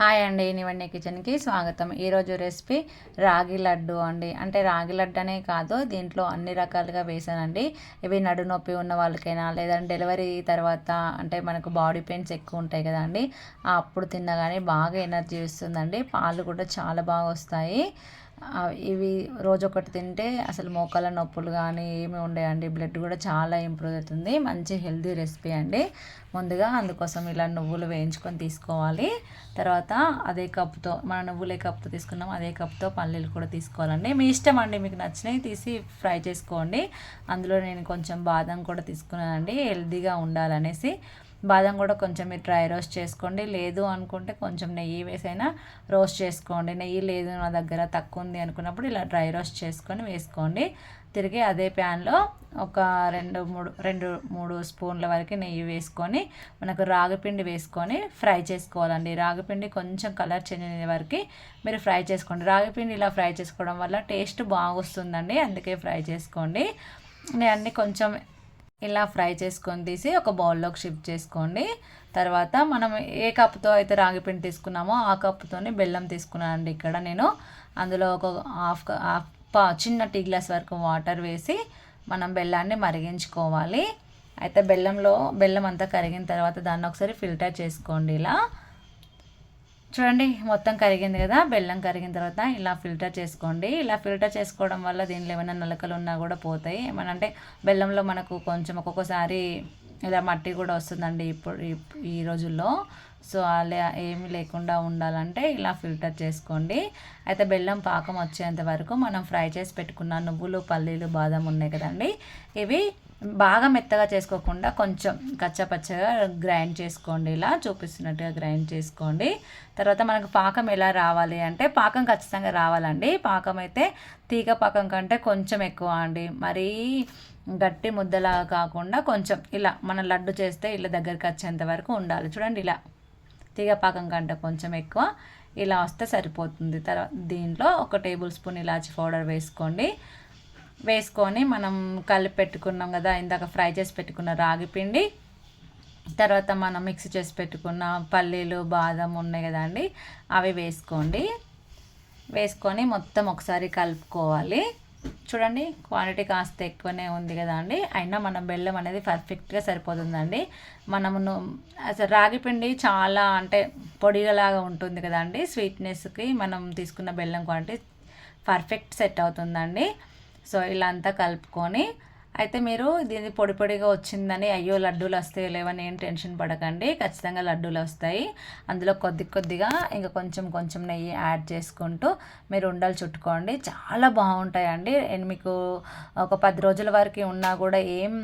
Hi అండి నివన్నీ కిచెన్కి స్వాగతం. ఈరోజు రెసిపీ రాగి లడ్డు అండి. అంటే రాగి లడ్డు అనే కాదు దీంట్లో అన్ని రకాలుగా వేసానండి. ఇవి నడునొప్పి ఉన్న వాళ్ళకైనా లేదంటే డెలివరీ తర్వాత అంటే మనకు బాడీ పెయిన్స్ ఎక్కువ ఉంటాయి కదండి అప్పుడు తిన్నా కానీ బాగా ఎనర్జీ ఇస్తుందండి. పాలు కూడా చాలా బాగా వస్తాయి. ఇవి రోజు ఒకటి తింటే అసలు మోకాల నొప్పులు కానీ ఏమి ఉండేయండి. బ్లడ్ కూడా చాలా ఇంప్రూవ్ అవుతుంది. మంచి హెల్దీ రెసిపీ అండి. ముందుగా అందుకోసం ఇలా నువ్వులు వేయించుకొని తీసుకోవాలి. తర్వాత అదే కప్తో మన నువ్వులే కప్తో తీసుకున్నాం. అదే కప్తో పల్లీలు కూడా తీసుకోవాలండి. మీ ఇష్టం అండి. మీకు నచ్చినవి తీసి ఫ్రై చేసుకోండి. అందులో నేను కొంచెం బాదం కూడా తీసుకున్నానండి. హెల్దీగా ఉండాలనేసి. బాదం కూడా కొంచెం మీరు డ్రై రోస్ట్ చేసుకోండి. లేదు అనుకుంటే కొంచెం నెయ్యి వేసైనా రోస్ట్ చేసుకోండి. నెయ్యి లేదు నా దగ్గర తక్కువ ఉంది అనుకున్నప్పుడు ఇలా డ్రై రోస్ట్ చేసుకొని వేసుకోండి. తిరిగి అదే ప్యాన్లో ఒక రెండు మూడు రెండు మూడు స్పూన్ల వరకు నెయ్యి వేసుకొని మనకు రాగిపిండి వేసుకొని ఫ్రై చేసుకోవాలండి. రాగిపిండి కొంచెం కలర్ చేంజ్ అయ్యే వరకు మీరు ఫ్రై చేసుకోండి. రాగిపిండి ఇలా ఫ్రై చేసుకోవడం వల్ల టేస్ట్ బాగా వస్తుందండి అందుకే ఫ్రై చేసుకోండి. నేను అన్నీ కొంచెం ఇలా ఫ్రై చేసుకొని తీసి ఒక బౌల్లోకి షిఫ్ట్ చేసుకోండి. తర్వాత మనం ఏ కప్తో అయితే రాగిపిండి తీసుకున్నామో ఆ కప్పుతోని బెల్లం తీసుకున్నానండి ఇక్కడ నేను. అందులో ఒక హాఫ్ హాఫ్ చిన్న టీ గ్లాస్ వరకు వాటర్ వేసి మనం బెల్లాన్ని మరిగించుకోవాలి. అయితే బెల్లంలో బెల్లం అంతా కరిగిన తర్వాత దాన్ని ఒకసారి ఫిల్టర్ చేసుకోండి ఇలా. చూడండి మొత్తం కరిగింది కదా బెల్లం కరిగిన తర్వాత ఇలా ఫిల్టర్ చేసుకోండి. ఇలా ఫిల్టర్ చేసుకోవడం వల్ల దీనిలో ఏమైనా నలకలు ఉన్నా కూడా పోతాయి. ఏమన్నా అంటే బెల్లంలో మనకు కొంచెం ఒక్కొక్కసారి ఇలా మట్టి కూడా వస్తుందండి ఇప్పుడు ఈ రోజుల్లో. సో అలా ఏమి లేకుండా ఉండాలంటే ఇలా ఫిల్టర్ చేసుకోండి. అయితే బెల్లం పాకం వచ్చేంత వరకు మనం ఫ్రై చేసి పెట్టుకున్న నువ్వులు పల్లీలు బాదం ఉన్నాయి కదండి. ఇవి బాగా మెత్తగా చేసుకోకుండా కొంచెం కచ్చపచ్చగా గ్రైండ్ చేసుకోండి. ఇలా చూపిస్తున్నట్టుగా గ్రైండ్ చేసుకోండి. తర్వాత మనకు పాకం ఎలా రావాలి అంటే పాకం ఖచ్చితంగా రావాలండి. పాకం అయితే తీగ పాకం కంటే కొంచెం ఎక్కువ అండి. మరీ గట్టి ముద్దలాగా కాకుండా కొంచెం ఇలా మన లడ్డు చేస్తే ఇలా దగ్గరికి వచ్చేంత వరకు ఉండాలి. చూడండి ఇలా తీగ పాకం కంటే కొంచెం ఎక్కువ ఇలా వస్తే సరిపోతుంది. తర్వాత దీంట్లో ఒక టేబుల్ స్పూన్ ఇలాచి పౌడర్ వేసుకోండి. వేసుకొని మనం కలిపి పెట్టుకున్నాం కదా ఇందాక ఫ్రై చేసి పెట్టుకున్న రాగి పిండి. తర్వాత మనం మిక్స్ చేసి పెట్టుకున్న పల్లీలు బాదం ఉన్నాయి కదండి అవి వేసుకోండి. వేసుకొని మొత్తం ఒకసారి కలుపుకోవాలి. చూడండి క్వాంటిటీ కాస్త ఎక్కువనే ఉంది కదండి అయినా మనం బెల్లం అనేది పర్ఫెక్ట్గా సరిపోతుందండి. మనము అసలు రాగి పిండి చాలా అంటే పొడిగలాగా ఉంటుంది కదండి స్వీట్నెస్కి మనం తీసుకున్న బెల్లం క్వాంటిటీ పర్ఫెక్ట్ సెట్ అవుతుందండి. సో ఇలా అంతా కలుపుకొని అయితే మీరు దీన్ని పొడి పొడిగా వచ్చిందని అయ్యో లడ్డూలు వస్తాయి లేవని ఏం టెన్షన్ పడకండి. ఖచ్చితంగా లడ్డూలు వస్తాయి. అందులో కొద్ది కొద్దిగా ఇంకా కొంచెం కొంచెం నెయ్యి యాడ్ చేసుకుంటూ మీరు ఉండలు చుట్టుకోండి. చాలా బాగుంటాయండి. మీకు ఒక పది రోజుల వరకు ఉన్నా కూడా ఏం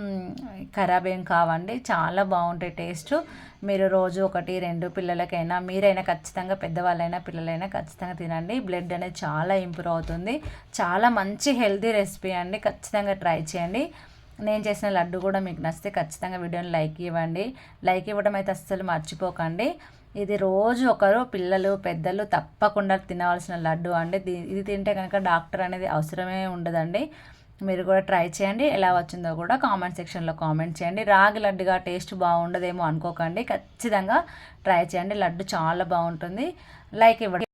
ఖరాబ్ ఏం కావండి. చాలా బాగుంటాయి టేస్ట్. మీరు రోజు ఒకటి రెండు పిల్లలకైనా మీరైనా ఖచ్చితంగా పెద్దవాళ్ళైనా పిల్లలైనా ఖచ్చితంగా తినండి. బ్లడ్ అనేది చాలా ఇంప్రూవ్ అవుతుంది. చాలా మంచి హెల్తీ రెసిపీ అండి. ఖచ్చితంగా ట్రై చేయండి. నేను చేసిన లడ్డు కూడా మీకు నచ్చితే ఖచ్చితంగా వీడియోని లైక్ ఇవ్వండి. లైక్ ఇవ్వడం అయితే అస్సలు మర్చిపోకండి. ఇది రోజు ఒకరు పిల్లలు పెద్దలు తప్పకుండా తినవలసిన లడ్డు అండి. ఇది తింటే కనుక డాక్టర్ అనేది అవసరమే ఉండదండి. మీరు కూడా ట్రై చేయండి. ఎలా వచ్చిందో కూడా కామెంట్ సెక్షన్లో కామెంట్ చేయండి. రాగి లడ్డుగా టేస్ట్ బాగుండదేమో అనుకోకండి. ఖచ్చితంగా ట్రై చేయండి. లడ్డు చాలా బాగుంటుంది. లైక్ ఇవ్వండి.